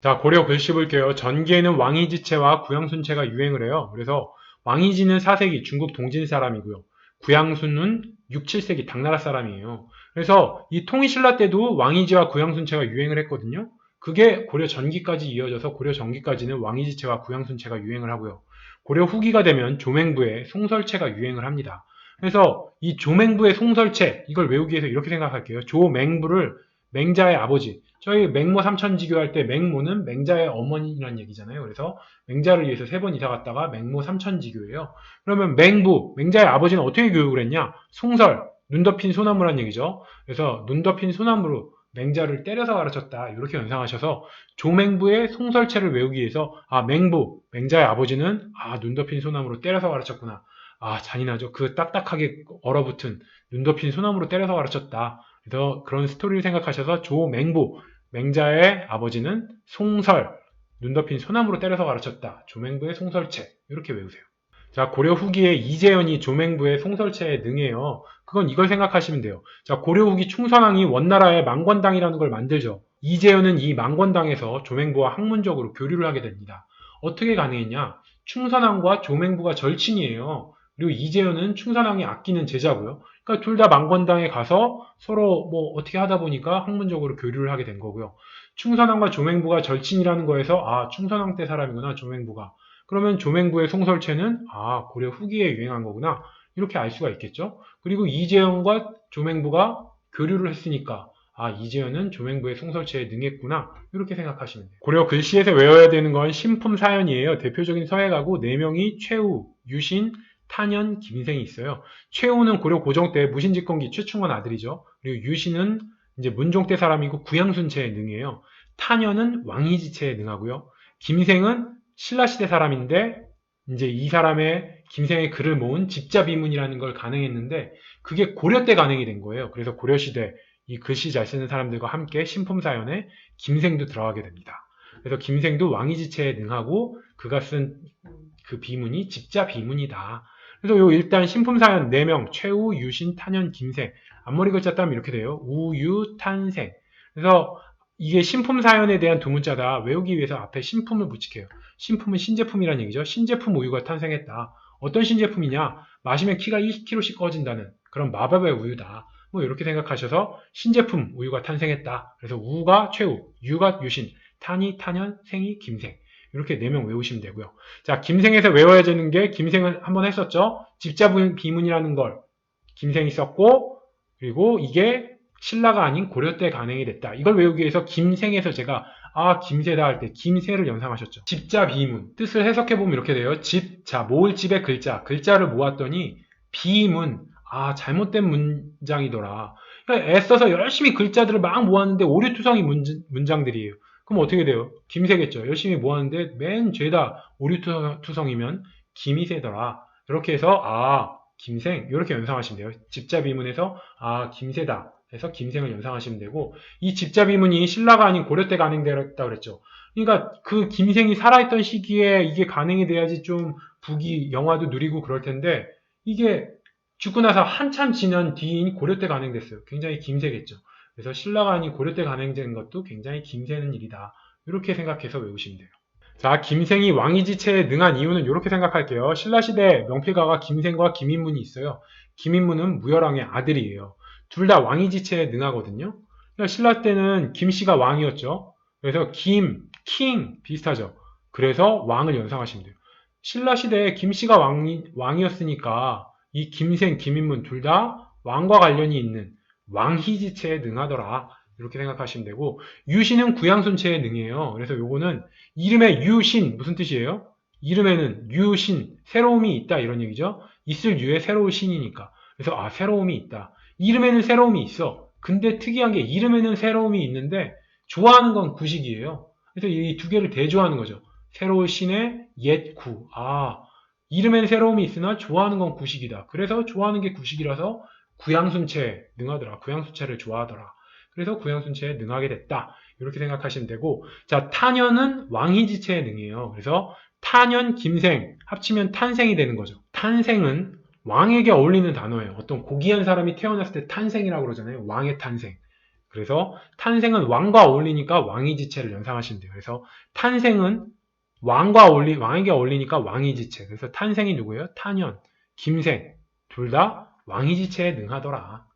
자, 고려 글씨 볼게요. 전기에는 왕이지체와 구양순체가 유행을 해요. 그래서 왕이지는 4세기 중국 동진 사람이고요. 구양순은 6, 7세기 당나라 사람이에요. 그래서 이 통일신라 때도 왕이지와 구양순체가 유행을 했거든요. 그게 고려 전기까지 이어져서 고려 전기까지는 왕이지체와 구양순체가 유행을 하고요. 고려 후기가 되면 조맹부의 송설체가 유행을 합니다. 그래서 이 조맹부의 송설체 이걸 외우기 위해서 이렇게 생각할게요. 조맹부를 맹자의 아버지. 저희 맹모 삼천지교 할 때 맹모는 맹자의 어머니라는 얘기잖아요. 그래서 맹자를 위해서 세 번 이사 갔다가 맹모 삼천지교예요. 그러면 맹부, 맹자의 아버지는 어떻게 교육을 했냐? 송설, 눈 덮인 소나무란 얘기죠. 그래서 눈 덮인 소나무로 맹자를 때려서 가르쳤다. 이렇게 연상하셔서 조맹부의 송설체를 외우기 위해서 아 맹부, 맹자의 아버지는 아 눈 덮인 소나무로 때려서 가르쳤구나. 아 잔인하죠. 그 딱딱하게 얼어붙은 눈 덮인 소나무로 때려서 가르쳤다. 그래서 그런 스토리를 생각하셔서 조맹부, 맹자의 아버지는 송설, 눈 덮인 소나무로 때려서 가르쳤다. 조맹부의 송설체. 이렇게 외우세요. 자, 고려 후기에 이재현이 조맹부의 송설체에 능해요. 그건 이걸 생각하시면 돼요. 자, 고려 후기 충선왕이 원나라의 망권당이라는 걸 만들죠. 이재현은 이 망권당에서 조맹부와 학문적으로 교류를 하게 됩니다. 어떻게 가능했냐? 충선왕과 조맹부가 절친이에요. 그리고 이재현은 충선왕이 아끼는 제자고요. 그러니까 둘 다 망권당에 가서 서로 뭐 어떻게 하다 보니까 학문적으로 교류를 하게 된 거고요. 충선왕과 조맹부가 절친이라는 거에서 아 충선왕 때 사람이구나 조맹부가. 그러면 조맹부의 송설체는 아 고려 후기에 유행한 거구나 이렇게 알 수가 있겠죠. 그리고 이재현과 조맹부가 교류를 했으니까 아 이재현은 조맹부의 송설체에 능했구나 이렇게 생각하시면 돼요. 고려 글씨에서 외워야 되는 건 신품 사연이에요. 대표적인 서예가고 네 명이 최우, 유신, 탄현, 김생이 있어요. 최우는 고려 고종 때 무신직공기 최충원 아들이죠. 그리고 유신은 이제 문종 때 사람이고 구양순체에 능해요. 탄현은 왕이지체에 능하고요. 김생은 신라시대 사람인데 이제 이 사람의 김생의 글을 모은 집자비문이라는 걸 가능했는데 그게 고려 때 가능이 된 거예요. 그래서 고려시대 이 글씨 잘 쓰는 사람들과 함께 신품사연에 김생도 들어가게 됩니다. 그래서 김생도 왕이지체에 능하고 그가 쓴 그 비문이 집자비문이다. 그래서 요 일단 신품사연 4명 최우, 유신, 탄현, 김생 앞머리 글자 따면 이렇게 돼요. 우유, 탄생 그래서 이게 신품 사연에 대한 두 문자다. 외우기 위해서 앞에 신품을 붙이게요. 신품은 신제품이라는 얘기죠. 신제품 우유가 탄생했다. 어떤 신제품이냐? 마시면 키가 1kg씩 꺼진다는 그런 마법의 우유다. 뭐 이렇게 생각하셔서 신제품 우유가 탄생했다. 그래서 우가 최우, 유가 유신, 탄이 탄현, 생이 김생. 이렇게 4명 외우시면 되고요. 자, 김생에서 외워야 되는 게 김생은 한번 했었죠. 집자 비문이라는 걸 김생이 썼고 그리고 이게 신라가 아닌 고려 때 간행이 됐다. 이걸 외우기 위해서 김생에서 제가 아 김세다 할 때 김세를 연상하셨죠. 집자 비문 뜻을 해석해 보면 이렇게 돼요. 집, 자 모을 집의 글자, 글자를 모았더니 비문 아 잘못된 문장이더라. 그러니까 애써서 열심히 글자들을 막 모았는데 오류투성이 문장, 들이에요 그럼 어떻게 돼요? 김세겠죠. 열심히 모았는데 맨 죄다 오류투성이면 김이세더라. 이렇게 해서 아 김생 이렇게 연상하시면 돼요. 집자 비문에서 아 김세다 해서 김생을 연상하시면 되고 이 집자 비문이 신라가 아닌 고려 때 가능되었다 그랬죠. 그러니까 그 김생이 살아있던 시기에 이게 가능이 돼야지 좀 북이 영화도 누리고 그럴 텐데 이게 죽고 나서 한참 지난 뒤인 고려 때 가능됐어요. 굉장히 김세겠죠. 그래서 신라가 아닌 고려 때 가능된 것도 굉장히 김세는 일이다. 이렇게 생각해서 외우시면 돼요. 자, 김생이 왕이지체에 능한 이유는 이렇게 생각할게요. 신라시대 명필가가 김생과 김인문이 있어요. 김인문은 무열왕의 아들이에요. 둘 다 왕이지체에 능하거든요. 그러니까 신라 때는 김씨가 왕이었죠. 그래서 김, 킹 비슷하죠. 그래서 왕을 연상하시면 돼요. 신라시대에 김씨가 왕이, 왕이었으니까 이 김생, 김인문 둘 다 왕과 관련이 있는 왕희지체에 능하더라. 이렇게 생각하시면 되고 유신은 구양순체에 능해요. 그래서 요거는 이름에 유신 무슨 뜻이에요? 이름에는 유신 새로움이 있다 이런 얘기죠. 있을 유에 새로운 신이니까. 그래서 아 새로움이 있다. 이름에는 새로움이 있어. 근데 특이한 게 이름에는 새로움이 있는데 좋아하는 건 구식이에요. 그래서 이 두 개를 대조하는 거죠. 새로운 신의 옛 구. 아 이름에는 새로움이 있으나 좋아하는 건 구식이다. 그래서 좋아하는 게 구식이라서 구양순체에 능하더라. 구양순체를 좋아하더라. 그래서 구양순체에 능하게 됐다. 이렇게 생각하시면 되고 자 탄현은 왕희지체에 능해요. 그래서 탄현, 김생 합치면 탄생이 되는 거죠. 탄생은 왕에게 어울리는 단어예요. 어떤 고귀한 사람이 태어났을 때 탄생이라고 그러잖아요. 왕의 탄생. 그래서 탄생은 왕과 어울리니까 왕이지체를 연상하시면 돼요. 그래서 탄생은 왕과 어울리, 왕에게 어울리니까 왕이지체. 그래서 탄생이 누구예요? 탄현, 김생. 둘 다 왕이 지체에 능하더라.